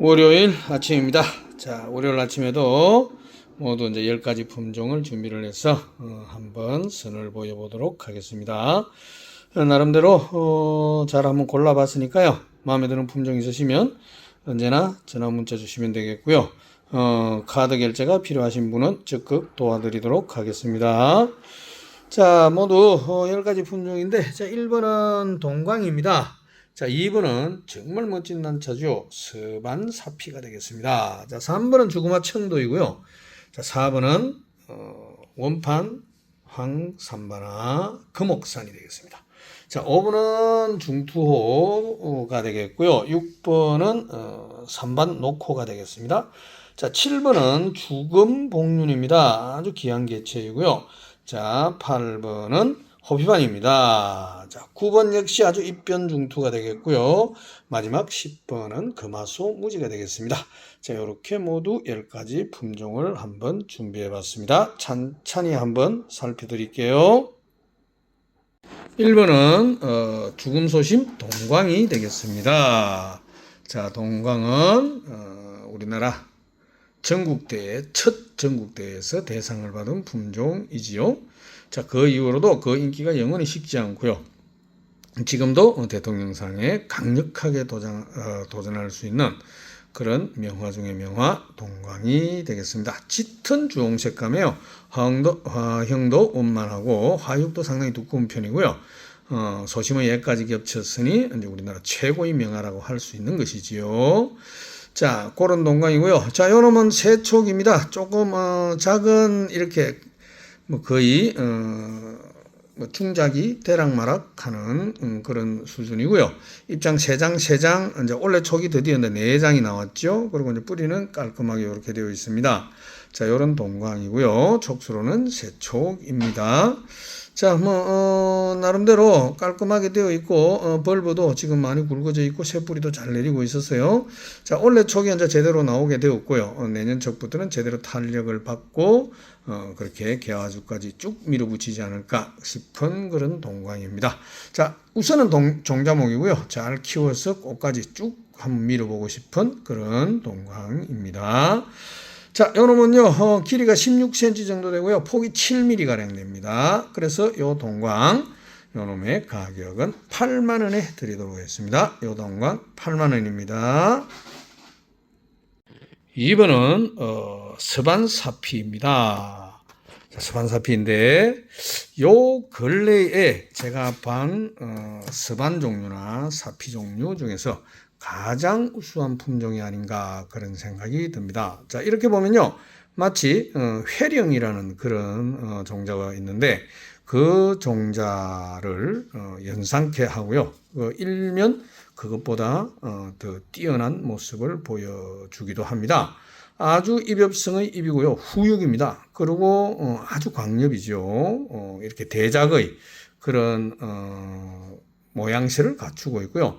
월요일 아침입니다. 자, 월요일 아침에도 모두 이제 10가지 품종을 준비를 해서 어, 한번 선을 보여보도록 하겠습니다. 어, 나름대로 어, 잘 한번 골라봤으니까요. 마음에 드는 품종 있으시면 언제나 전화 문자 주시면 되겠고요. 어, 카드 결제가 필요하신 분은 적극 도와드리도록 하겠습니다. 자, 모두 어, 10가지 품종인데 자, 1번은 동광입니다. 자, 2번은 정말 멋진 난차죠. 서반 사피가 되겠습니다. 자, 3번은 주구마 청도이고요. 자, 4번은 어, 원판 황삼바나 금옥산이 되겠습니다. 자, 5번은 중투호가 되겠고요. 6번은 어, 삼반 녹호가 되겠습니다. 자, 7번은 죽음 복륜입니다. 아주 귀한 개체이고요. 자, 8번은 호피반입니다. 자, 9번 역시 아주 입변 중투가 되겠고요. 마지막 10번은 금화소 무지가 되겠습니다. 자, 이렇게 모두 10가지 품종을 한번 준비해 봤습니다. 찬찬히 한번 살펴드릴게요. 1번은 어, 죽음 소심 동광이 되겠습니다. 자, 동광은 어, 우리나라 전국대회 첫 전국대회에서 대상을 받은 품종이지요. 자, 그 이후로도 그 인기가 영원히 식지 않고요. 지금도 대통령상에 강력하게 도전, 어, 도전할 수 있는 그런 명화 중의 명화 동광이 되겠습니다. 짙은 주홍색감에요. 화형도, 화형도 원만하고 화육도 상당히 두꺼운 편이고요. 어, 소심은 얘까지 겹쳤으니 이제 우리나라 최고의 명화라고 할 수 있는 것이지요. 자, 그런 동광이고요. 자, 요놈은 세촉입니다. 조금 어, 작은 이렇게 뭐 거의 어, 뭐 중작이 대락마락하는 음, 그런 수준이고요. 입장 세 장, 세 장, 이제 원래 촉이 드디어 네 장이 나왔죠. 그리고 이제 뿌리는 깔끔하게 이렇게 되어 있습니다. 자, 이런 동광이고요. 촉수로는 세촉입니다. 자, 뭐, 어, 나름대로 깔끔하게 되어 있고, 어, 벌브도 지금 많이 굵어져 있고, 새뿌리도 잘 내리고 있었어요. 자, 원래 촉이 이제 제대로 나오게 되었고요. 어, 내년 촉부터는 제대로 탄력을 받고, 어, 그렇게 개화주까지 쭉 밀어붙이지 않을까 싶은 그런 동광입니다. 자, 우선은 동, 종자목이고요. 잘 키워서 꽃까지 쭉 한번 밀어보고 싶은 그런 동광입니다. 자, 요놈은요, 어, 길이가 16cm 정도 되고요. 폭이 7mm 가량 됩니다. 그래서 요 동광, 요놈의 가격은 8만원에 드리도록 하겠습니다. 요 동광 8만원입니다. 2번은, 어, 서반사피입니다. 자, 서반사피인데, 요 근래에 제가 반, 어, 서반 종류나 사피 종류 중에서 가장 우수한 품종이 아닌가 그런 생각이 듭니다. 자, 이렇게 보면요. 마치 어, 회령이라는 그런 어, 종자가 있는데 그 종자를 어, 연상케 하고요. 그 일면 그것보다 어, 더 뛰어난 모습을 보여주기도 합니다. 아주 입엽성의 입이고요. 후육입니다. 그리고 어, 아주 광엽이죠. 어, 이렇게 대작의 그런 어, 모양새를 갖추고 있고요.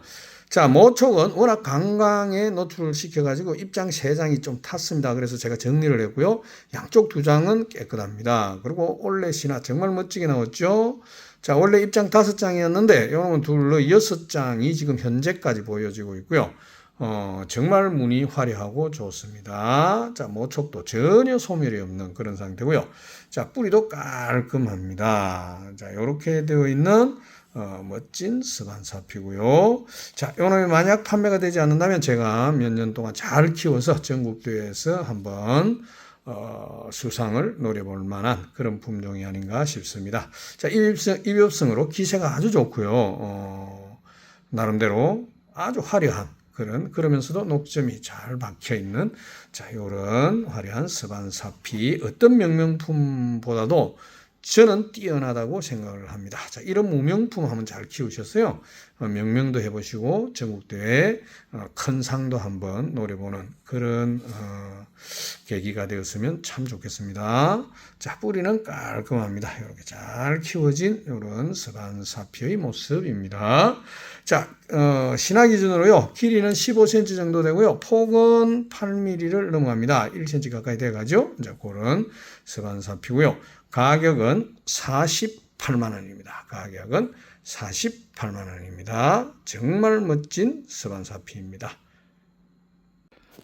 자, 모촉은 워낙 강강에 노출을 시켜가지고 입장 세 장이 좀 탔습니다. 그래서 제가 정리를 했고요. 양쪽 두 장은 깨끗합니다. 그리고 올렛이나 정말 멋지게 나왔죠. 자, 원래 입장 다섯 장이었는데, 요놈은 둘로 여섯 장이 지금 현재까지 보여지고 있고요. 어, 정말 무늬 화려하고 좋습니다. 자, 모촉도 전혀 소멸이 없는 그런 상태고요. 자, 뿌리도 깔끔합니다. 자, 이렇게 되어 있는 어, 멋진 스반사피고요. 자, 요놈이 만약 판매가 되지 않는다면 제가 몇 년 동안 잘 키워서 전국대회에서 한번 어, 수상을 노려볼 만한 그런 품종이 아닌가 싶습니다. 자, 입엽성, 입엽성으로 기세가 아주 좋고요. 어, 나름대로 아주 화려한 그런 그러면서도 녹점이 잘 박혀 있는 자, 요런 화려한 스반사피 어떤 명명품보다도 저는 뛰어나다고 생각을 합니다. 자, 이런 무명품 한번 잘 키우셨어요. 어, 명명도 해보시고 전국대회 어, 큰 상도 한번 노려보는 그런 어, 계기가 되었으면 참 좋겠습니다. 자, 뿌리는 깔끔합니다. 이렇게 잘 키워진 이런 서간사피의 모습입니다. 자, 어, 신화 기준으로요. 길이는 15cm 정도 되고요. 폭은 8mm를 넘어갑니다. 1cm 가까이 돼가죠. 자, 그런 서간사피고요. 가격은 48만 원입니다. 가격은 48만 원입니다. 정말 멋진 서반사피입니다.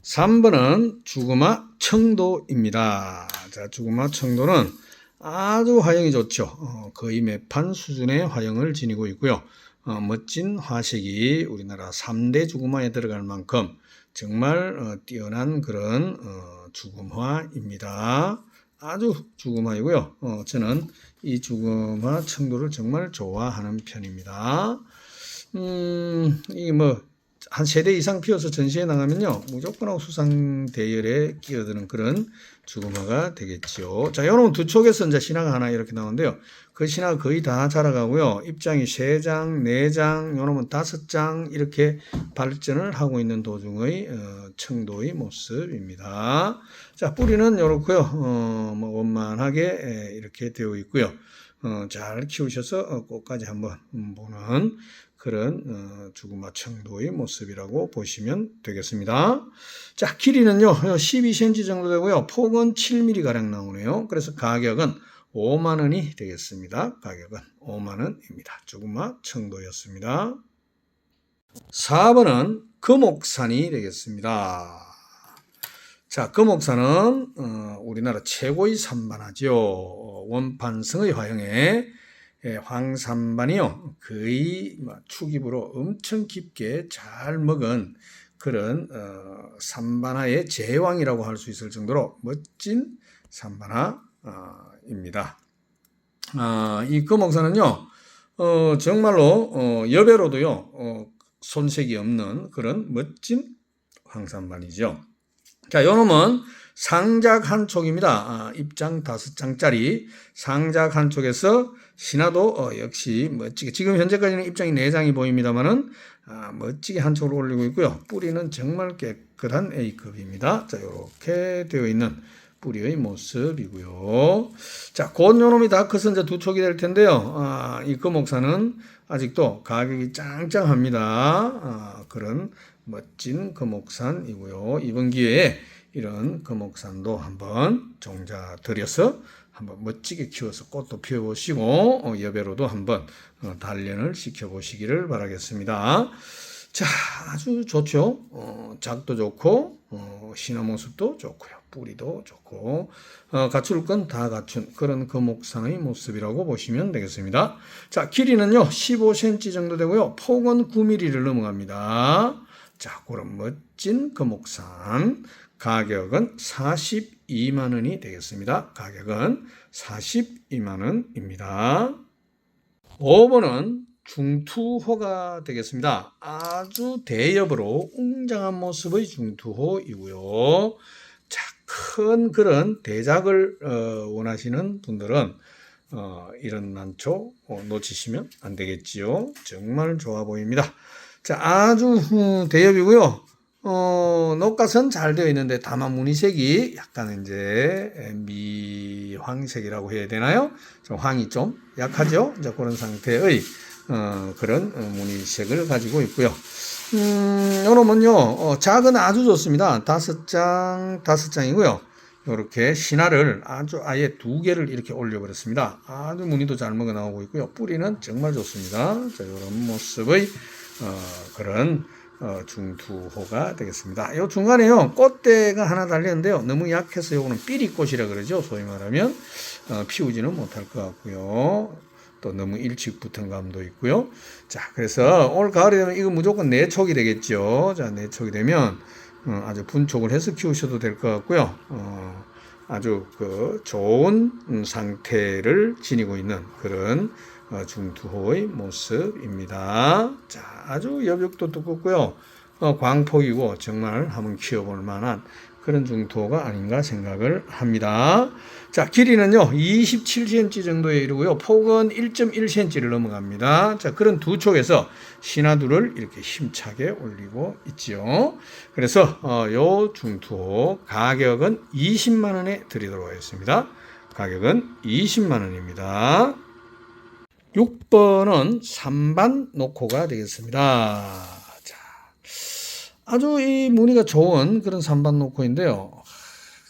3번은 주구마 청도입니다. 자, 주구마 청도는 아주 화형이 좋죠. 어, 거의 매판 수준의 화형을 지니고 있고요. 어, 멋진 화색이 우리나라 3대 주구마에 들어갈 만큼 정말 어, 뛰어난 그런 어, 주구마입니다. 아주 주구마이고요. 어, 저는 이 주구마 청도를 정말 좋아하는 편입니다. 음, 이뭐 한 세대 이상 피워서 전시회 나가면요 무조건 수상 대열에 끼어드는 그런 주구마가 되겠지요. 자, 여러분 두 촉에서 이제 신화가 하나 이렇게 나오는데요. 그 신화가 거의 다 자라가고요. 입장이 세 장, 네 장, 요놈은 다섯 장 이렇게 발전을 하고 있는 도중의 어, 청도의 모습입니다. 자, 뿌리는 요렇고요. 어, 뭐 원만하게 에, 이렇게 되어 있고요. 어, 잘 키우셔서 어, 꽃까지 한번 음, 보는 그런 어, 주구마 청도의 모습이라고 보시면 되겠습니다. 자, 길이는요 12cm 정도 되고요, 폭은 7mm 가량 나오네요. 그래서 가격은 5만 원이 되겠습니다. 가격은 5만 원입니다. 주구마 청도였습니다. 4번은 금옥산이 되겠습니다. 자, 금옥산은 어, 우리나라 최고의 산반하죠. 어, 원판성의 화형에 예, 황산반이요 거의 뭐 축입으로 엄청 깊게 잘 먹은 그런 어, 산반화의 제왕이라고 할 수 있을 정도로 멋진 산반화입니다. 아, 이 금옥산은요 어, 정말로 어, 여배로도요 어, 손색이 없는 그런 멋진 황산반이죠. 자, 요 놈은 상작 한 촉입니다. 아, 입장 다섯 장짜리 상작 한 촉에서 신화도 어, 역시 멋지게 지금 현재까지는 입장이 네 장이 보입니다만은 아, 멋지게 한 촉을 올리고 있고요. 뿌리는 정말 깨끗한 A급입니다. 자, 이렇게 되어 있는 뿌리의 모습이고요. 자, 곧 요놈이 다 커서 이제 두 촉이 될 텐데요. 아, 이 금옥사는 아직도 가격이 짱짱합니다. 아, 그런 멋진 금옥산이고요. 이번 기회에 이런 금옥산도 한번 종자 들여서 한번 멋지게 키워서 꽃도 피워보시고 어, 여배로도 한번 어, 단련을 시켜보시기를 바라겠습니다. 자, 아주 좋죠. 어, 작도 좋고 어, 신화 모습도 좋고요. 뿌리도 좋고 어, 갖출 건 다 갖춘 그런 금옥산의 모습이라고 보시면 되겠습니다. 자, 길이는요 15cm 정도 되고요. 폭은 9mm를 넘어갑니다. 자, 그런 멋진 금옥산 가격은 42만 원이 되겠습니다. 가격은 42만 원입니다. 5번은 중투호가 되겠습니다. 아주 대엽으로 웅장한 모습의 중투호이고요. 자, 큰 그런 대작을 어, 원하시는 분들은 어, 이런 난초 어, 놓치시면 안 되겠지요. 정말 좋아 보입니다. 자, 아주 어, 대엽이고요. 어, 녹갓은 잘 되어 있는데 다만 무늬색이 약간 이제 미황색이라고 해야 되나요? 좀 황이 좀 약하죠? 이제 그런 상태의 어, 그런 어, 무늬색을 가지고 있고요. 음, 요놈은요, 어, 작은 아주 좋습니다. 다섯 장, 다섯 장이고요. 이렇게 신화를 아주 아예 두 개를 이렇게 올려버렸습니다. 아주 무늬도 잘 먹어 나오고 있고요. 뿌리는 정말 좋습니다. 자, 이런 모습의 어, 그런 어, 중투호가 되겠습니다. 이 중간에요 꽃대가 하나 달렸는데요. 너무 약해서 요거는 삐리꽃이라 그러죠. 소위 말하면 어, 피우지는 못할 것 같고요. 또 너무 일찍 붙은 감도 있고요. 자, 그래서 올 가을이 되면 이거 무조건 내촉이 되겠죠. 자, 내촉이 되면 어, 아주 분촉을 해서 키우셔도 될 것 같고요. 어, 아주 그 좋은 상태를 지니고 있는 그런 어, 중투호의 모습입니다. 자, 아주 여벽도 두껍고요. 어, 광폭이고 정말 한번 키워볼 만한 그런 중투호가 아닌가 생각을 합니다. 자, 길이는요, 27cm 정도에 이르고요. 폭은 1.1cm를 넘어갑니다. 자, 그런 두 촉에서 신화두를 이렇게 힘차게 올리고 있지요. 그래서, 어, 요 중투호 가격은 20만원에 드리도록 하겠습니다. 가격은 20만원입니다. 6번은 3반 노코가 되겠습니다. 자, 아주 이 무늬가 좋은 그런 3반 노코인데요.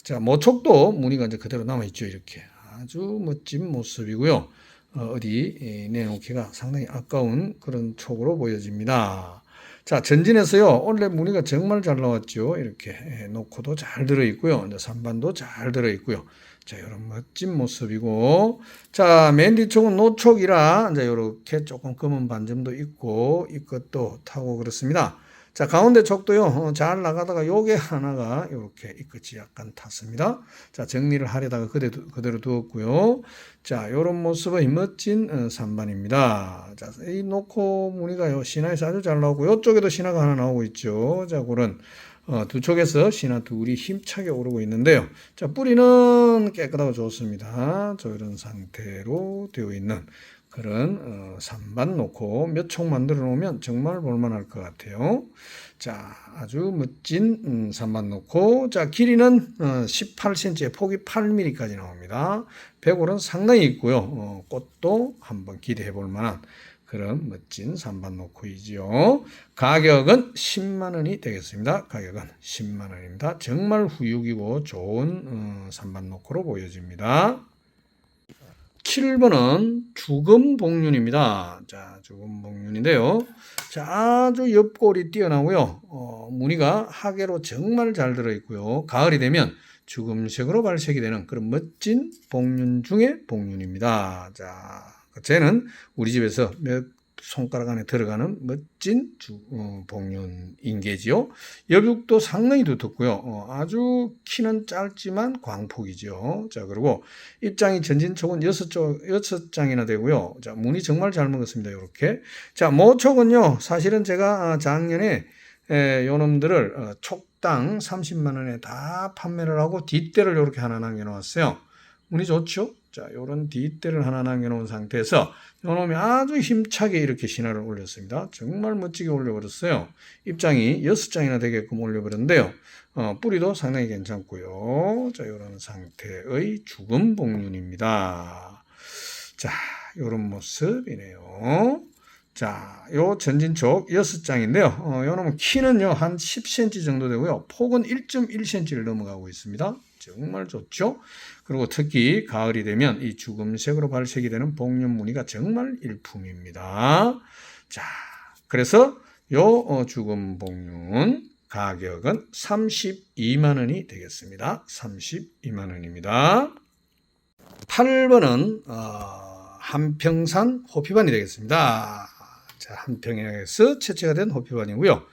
자, 모촉도 무늬가 이제 그대로 남아있죠. 이렇게. 아주 멋진 모습이고요. 어, 디 내놓기가 상당히 아까운 그런 촉으로 보여집니다. 자, 전진해서요. 원래 무늬가 정말 잘 나왔죠. 이렇게 예, 노코도 잘 들어 있고요. 이제 산반도 잘 들어 있고요. 자, 이런 멋진 모습이고, 자, 맨 뒤쪽은 노촉이라, 이제 이렇게 조금 검은 반점도 있고, 이 것도 타고 그렇습니다. 자, 가운데 촉도요, 어, 잘 나가다가 요게 하나가 이렇게 이 끝이 약간 탔습니다. 자, 정리를 하려다가 그대로, 그대로 두었고요. 자, 요런 모습의 멋진 어, 산반입니다. 자, 이 노코 무늬가요, 신화에서 아주 잘 나오고, 요쪽에도 신화가 하나 나오고 있죠. 자, 그런 어, 두 쪽에서 신화 둘이 힘차게 오르고 있는데요. 자, 뿌리는 깨끗하고 좋습니다. 저 이런 상태로 되어 있는 그런 어, 산반 놓고 몇총 만들어 놓으면 정말 볼만할 것 같아요. 자, 아주 멋진 음, 산반 놓고 자, 길이는 어, 18cm에 폭이 8mm까지 나옵니다. 배골은 상당히 있고요. 어, 꽃도 한번 기대해 볼 만한 그런 멋진 산반 노코이지요. 가격은 10만 원이 되겠습니다. 가격은 10만 원입니다. 정말 후육이고 좋은 어, 산반 노코로 보여집니다. 7번은 죽음 복륜입니다. 자, 죽음 복륜인데요. 자, 아주 옆골이 뛰어나고요. 어, 무늬가 하계로 정말 잘 들어 있고요. 가을이 되면 죽음색으로 발색이 되는 그런 멋진 복륜 중의 복륜입니다. 자, 쟤는 우리 집에서 몇 손가락 안에 들어가는 멋진 주, 어, 복륜 인계지요. 여육도 상당히 두텁고요. 어, 아주 키는 짧지만 광폭이죠. 자, 그리고 입장이 전진촉은 여섯 쪽, 여섯 장이나 되고요. 자, 무늬 정말 잘 먹었습니다. 이렇게. 자, 모촉은요, 사실은 제가 아, 작년에 에, 요놈들을 어, 촉당 30만 원에 다 판매를 하고 뒷대를 이렇게 하나 남겨놓았어요. 무늬 좋죠? 자, 요런 뒷대를 하나 남겨놓은 상태에서 요놈이 아주 힘차게 이렇게 신화를 올렸습니다. 정말 멋지게 올려버렸어요. 입장이 여섯 장이나 되게끔 올려버렸는데요. 어, 뿌리도 상당히 괜찮고요. 자, 요런 상태의 죽음 복륜입니다. 자, 요런 모습이네요. 자, 요 전진촉 여섯 장인데요. 어, 요 놈은 키는요, 한 10cm 정도 되고요. 폭은 1.1cm를 넘어가고 있습니다. 정말 좋죠? 그리고 특히 가을이 되면 이 죽음색으로 발색이 되는 복륜 무늬가 정말 일품입니다. 자, 그래서 요 어, 죽음 복륜 가격은 32만 원이 되겠습니다. 32만 원입니다. 8번은 어, 한평산 호피반이 되겠습니다. 자, 한평에서 채취가 된 호피반이고요.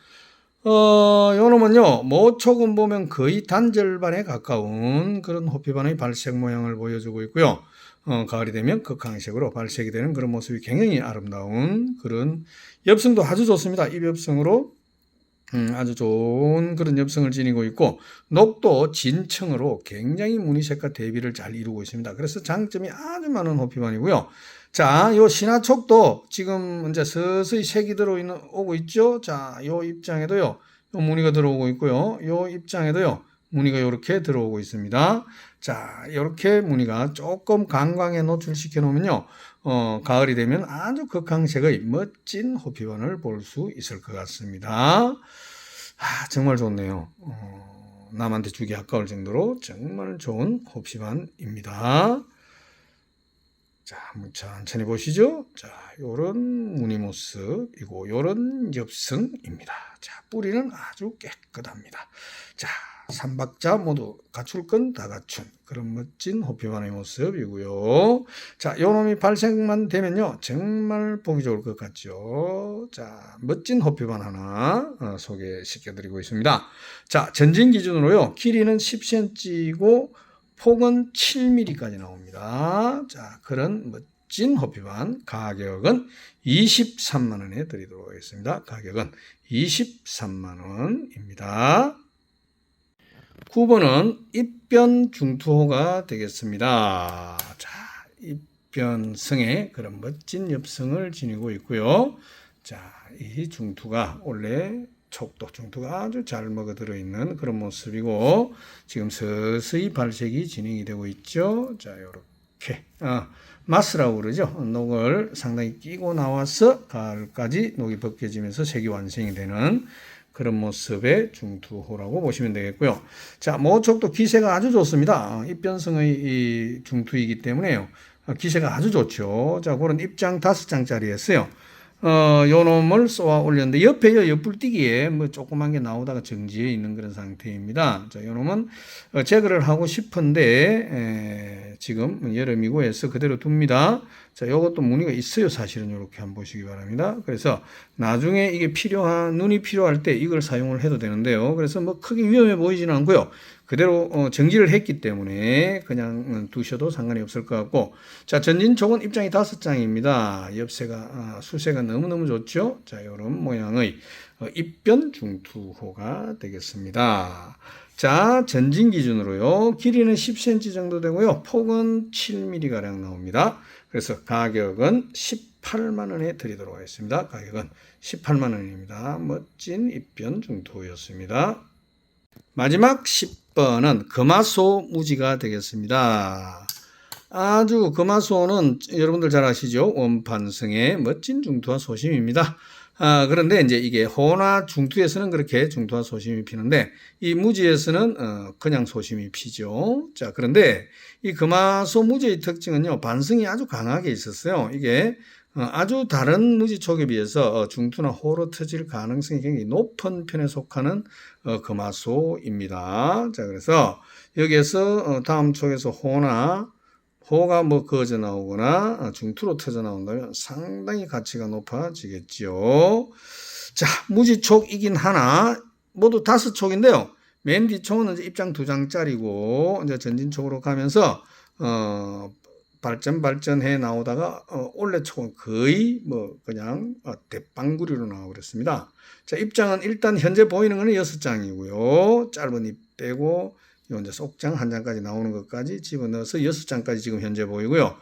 어, 요 놈은요, 모촉은 보면 거의 단절반에 가까운 그런 호피반의 발색 모양을 보여주고 있고요. 어, 가을이 되면 극강색으로 발색이 되는 그런 모습이 굉장히 아름다운 그런 엽성도 아주 좋습니다. 이 엽성으로 음, 아주 좋은 그런 엽성을 지니고 있고 녹도 진청으로 굉장히 무늬색과 대비를 잘 이루고 있습니다. 그래서 장점이 아주 많은 호피반이고요. 자, 요 신화촉도 지금 이제 서서히 색이 들어 있는 오고 있죠. 자, 요 입장에도요. 요 무늬가 들어오고 있고요. 요 입장에도요. 무늬가 이렇게 들어오고 있습니다. 자, 이렇게 무늬가 조금 강광에 노출시켜 놓으면요. 어, 가을이 되면 아주 극강색의 멋진 호피반을 볼 수 있을 것 같습니다. 아, 정말 좋네요. 어, 남한테 주기 아까울 정도로 정말 좋은 호피반입니다. 자, 한번 천천히 보시죠. 자, 요런 무늬 모습이고, 요런 엽성입니다. 자, 뿌리는 아주 깨끗합니다. 자, 삼박자 모두 갖출 건 다 갖춘 그런 멋진 호피반의 모습이고요. 자, 요 놈이 발색만 되면요. 정말 보기 좋을 것 같죠. 자, 멋진 호피반 하나 어, 소개시켜 드리고 있습니다. 자, 전진 기준으로요. 길이는 10cm이고 폭은 7mm까지 나옵니다. 자, 그런 멋진 호피반 가격은 23만 원에 드리도록 하겠습니다. 가격은 23만 원입니다. 9번은 입변 중투호가 되겠습니다. 자, 입변성에 그런 멋진 엽성을 지니고 있고요. 자, 이 중투가 원래 촉도 중투가 아주 잘 먹어 들어 있는 그런 모습이고 지금 서서히 발색이 진행이 되고 있죠. 자, 요렇게 아, 마스라고 그러죠. 녹을 상당히 끼고 나와서 가을까지 녹이 벗겨지면서 색이 완성이 되는 그런 모습의 중투호라고 보시면 되겠고요. 자, 모촉도 기세가 아주 좋습니다. 입변성의 이 중투이기 때문에요. 기세가 아주 좋죠. 자, 그런 입장 다섯 장짜리였어요. 어, 요 놈을 쏘아 올렸는데 옆에 요 옆불뛰기에 뭐 조그만 게 나오다가 정지해 있는 그런 상태입니다. 자, 요 놈은 어, 제거를 하고 싶은데 에, 지금 여름이고 해서 그대로 둡니다. 자, 요것도 무늬가 있어요. 사실은 이렇게 한번 보시기 바랍니다. 그래서 나중에 이게 필요한 눈이 필요할 때 이걸 사용을 해도 되는데요. 그래서 뭐 크게 위험해 보이지는 않고요. 그대로 어, 정지를 했기 때문에 그냥 음, 두셔도 상관이 없을 것 같고 자 전진촉은 입장이 다섯 장입니다. 옆새가 아, 수새가 너무너무 좋죠. 자 이런 모양의 어, 입변 중투호가 되겠습니다. 자 전진 기준으로요 길이는 10cm 정도 되고요 폭은 7mm 가량 나옵니다. 그래서 가격은 18만 원에 드리도록 하겠습니다. 가격은 18만 원입니다. 멋진 입변 중투호였습니다. 마지막 10번은 금화소 무지가 되겠습니다. 아주 금화소는 여러분들 잘 아시죠? 원판성의 멋진 중투와 소심입니다. 아, 그런데 이제 이게 호나 중투에서는 그렇게 중투와 소심이 피는데 이 무지에서는 어, 그냥 소심이 피죠. 자, 그런데 이 금화소 무지의 특징은요, 반성이 아주 강하게 있었어요. 이게 어, 아주 다른 무지촉에 비해서 어, 중투나 호로 터질 가능성이 굉장히 높은 편에 속하는 어, 금화소입니다. 자, 그래서 여기에서 어, 다음 촉에서 호나 호가 뭐 거져 나오거나 어, 중투로 터져 나온다면 상당히 가치가 높아지겠지요. 자, 무지촉이긴 하나 모두 다섯 촉인데요. 맨 뒤촉은 이제 입장 두 장짜리고 이제 전진촉으로 가면서 어 발전 발전해 나오다가 어, 올해 촉은 거의 뭐 그냥 어, 대빵구리로 나와 버렸습니다. 자 입장은 일단 현재 보이는 거는 여섯 장이고요. 짧은 입 빼고 요 이제 속장 한 장까지 나오는 것까지 집어넣어서 여섯 장까지 지금 현재 보이고요.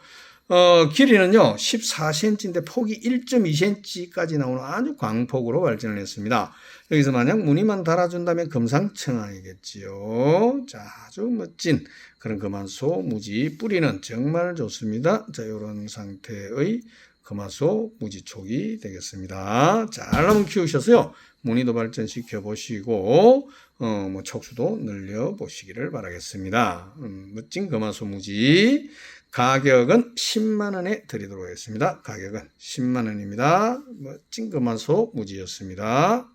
어, 길이는요, 14cm인데 폭이 1.2cm까지 나오는 아주 광폭으로 발전을 했습니다. 여기서 만약 무늬만 달아준다면 금상첨화이겠지요. 자, 아주 멋진 그런 금화소 무지 뿌리는 정말 좋습니다. 자, 이런 상태의 금화소 무지촉이 되겠습니다. 잘 한번 키우셔서요. 무늬도 발전시켜 보시고 어, 뭐 촉수도 늘려 보시기를 바라겠습니다. 음, 멋진 금화소 무지 가격은 10만 원에 드리도록 하겠습니다. 가격은 10만 원입니다. 멋진 금화소 무지였습니다.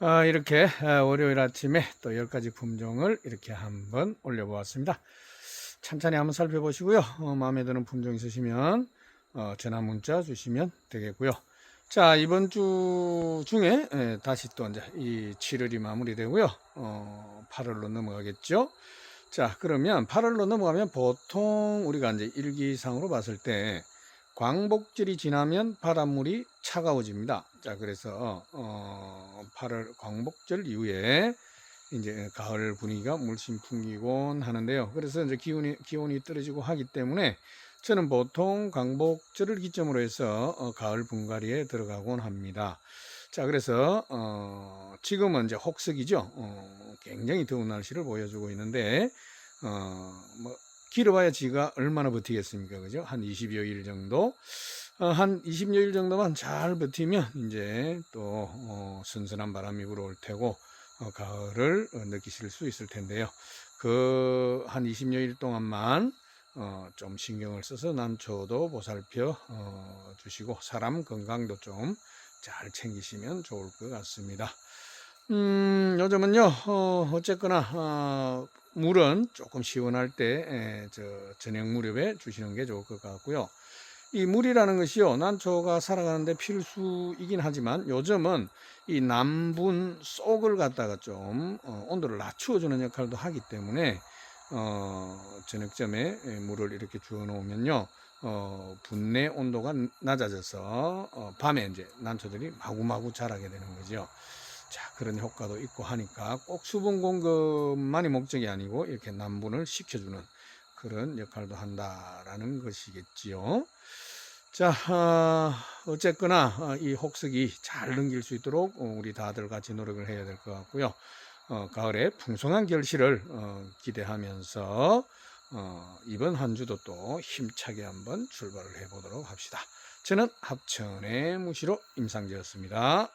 아, 이렇게 아, 월요일 아침에 또 10가지 품종을 이렇게 한번 올려보았습니다. 찬찬히 한번 살펴보시고요. 어, 마음에 드는 품종 있으시면 어, 전화 문자 주시면 되겠고요. 자, 이번 주 중에 예, 다시 또 이제 이 7월이 마무리되고요. 어, 8월로 넘어가겠죠. 자, 그러면 8월로 넘어가면 보통 우리가 이제 일기상으로 봤을 때 광복절이 지나면 바닷물이 차가워집니다. 자, 그래서 어, 8월 광복절 이후에 이제 가을 분위기가 물씬 풍기곤 하는데요. 그래서 이제 기온이 기온이 떨어지고 하기 때문에 저는 보통 광복절을 기점으로 해서 어, 가을 분갈이에 들어가곤 합니다. 자, 그래서 어, 지금은 이제 혹석이죠. 어, 굉장히 더운 날씨를 보여주고 있는데 어, 뭐 길어봐야 지가 얼마나 버티겠습니까, 그죠? 한 20여일 정도, 어, 한 20여일 정도만 잘 버티면 이제 또 어, 선선한 바람이 불어올 테고 어, 가을을 어, 느끼실 수 있을 텐데요. 그 한 20여일 동안만 어, 좀 신경을 써서 난초도 보살펴 어, 주시고 사람 건강도 좀 잘 챙기시면 좋을 것 같습니다. 음, 요즘은요, 어, 어쨌거나, 어, 물은 조금 시원할 때, 에, 저, 저녁 무렵에 주시는 게 좋을 것 같고요. 이 물이라는 것이요, 난초가 살아가는데 필수이긴 하지만 요즘은 이 남분 속을 갖다가 좀, 어, 온도를 낮추어 주는 역할도 하기 때문에, 어, 저녁점에 에, 물을 이렇게 주어 놓으면요, 어, 분내 온도가 낮아져서 어, 밤에 이제 난초들이 마구마구 자라게 되는 거죠. 자, 그런 효과도 있고 하니까 꼭 수분 공급만이 목적이 아니고 이렇게 남분을 시켜주는 그런 역할도 한다라는 것이겠지요. 자, 어, 어쨌거나 어, 이 혹석이 잘 넘길 수 있도록 어, 우리 다들 같이 노력을 해야 될 것 같고요. 어, 가을에 풍성한 결실을 어, 기대하면서 어, 이번 한 주도 또 힘차게 한번 출발을 해보도록 합시다. 저는 합천의 무시로 임상재였습니다.